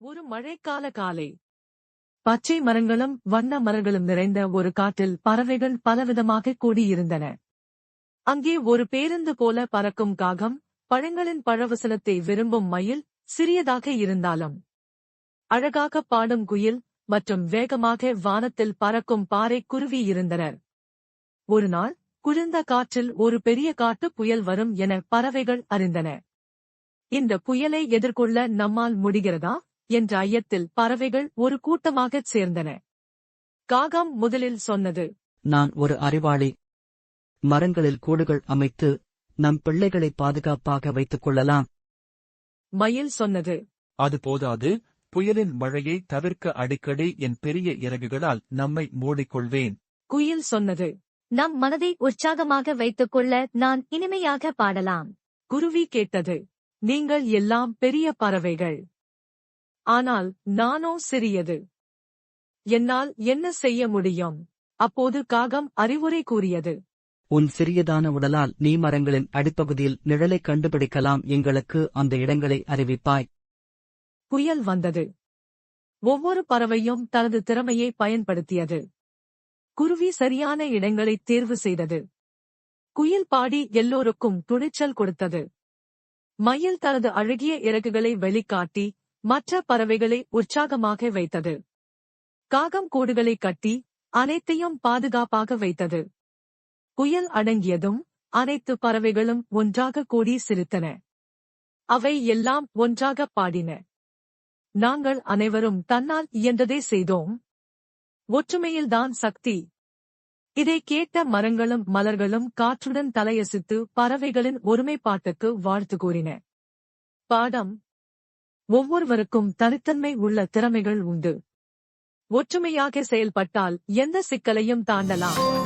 ஒரு மழைக்கால காலை. பச்சை மரங்களும் வண்ண மரங்களும் நிறைந்த ஒரு காட்டில் பறவைகள் பலவிதமாக கூடியிருந்தன. அங்கே ஒரு பேருந்து போல பறக்கும் காகம் பழங்களின் பழவசலத்தை விரும்பும் மயில் சிறியதாக இருந்தாலும். அழகாக பாடும் குயில் மற்றும் வேகமாக வானத்தில் பறக்கும் பாறை குருவி இருந்தனர். ஒரு நாள் குளிர்ந்த காற்றில் ஒரு பெரிய காட்டு புயல் வரும் என பறவைகள் அறிந்தன. இந்த புயலை எதிர்கொள்ள நம்மால் முடிகிறதா? என்ற ஐயத்தில் பறவைகள் ஒரு கூட்டமாகச் சேர்ந்தன. காகம் முதலில் சொன்னது நான் ஒரு அறிவாளி. மரங்களில் கூடுகள் அமைத்து நம் பிள்ளைகளை பாதுகாப்பாக வைத்துக் கொள்ளலாம். மயில் சொன்னது அது போதாது புயலின் மழையை தவிர்க்க அடிக்கடி என் பெரிய இறகுகளால் நம்மை மூடிக்கொள்வேன். குயில் சொன்னது நம் மனதை உற்சாகமாக வைத்துக்கொள்ள நான் இனிமையாக பாடலாம். குருவி கேட்டது நீங்கள் எல்லாம் பெரிய பறவைகள். ஆனால் நானோ சிறியது. என்னால் என்ன செய்ய முடியும்? அப்போது காகம் அறிவுரை கூறியது. உன் சிறியதான உடலால் நீ மரங்களின் அடிப்பகுதியில் நிழலைக் கண்டுபிடிக்கலாம் எங்களுக்கு அந்த இடங்களை அறிவிப்பாய். புயல் வந்தது. ஒவ்வொரு பறவையும் தனது திறமையை பயன்படுத்தியது. குருவி சரியான இடங்களை தேர்வு செய்தது. குயில் பாடி எல்லோருக்கும் துணிச்சல் கொடுத்தது. மயில் தனது அழகிய இறகுகளை வெளிக்காட்டி மற்ற பறவைகளை உற்சாகமாக வைத்தது. காகம் கூடுகளை கட்டி அனைத்தையும் பாதுகாப்பாக வைத்தது. புயல் அடங்கியதும் அனைத்து பறவைகளும் ஒன்றாக கூடி சிரித்தன. அவை எல்லாம் ஒன்றாக பாடின. நாங்கள் அனைவரும் தன்னால் இயன்றதை செய்தோம். ஒற்றுமையில்தான் சக்தி. இதை கேட்ட மரங்களும் மலர்களும் காற்றுடன் தலையசித்து பறவைகளின் ஒருமைப்பாட்டுக்கு வாழ்த்து கூறின. பாடம் ஒவ்வொருவருக்கும் தனித்தன்மை உள்ள திறமைகள் உண்டு. ஒற்றுமையாக செயல்பட்டால் எந்த சிக்கலையும் தாண்டலாம்.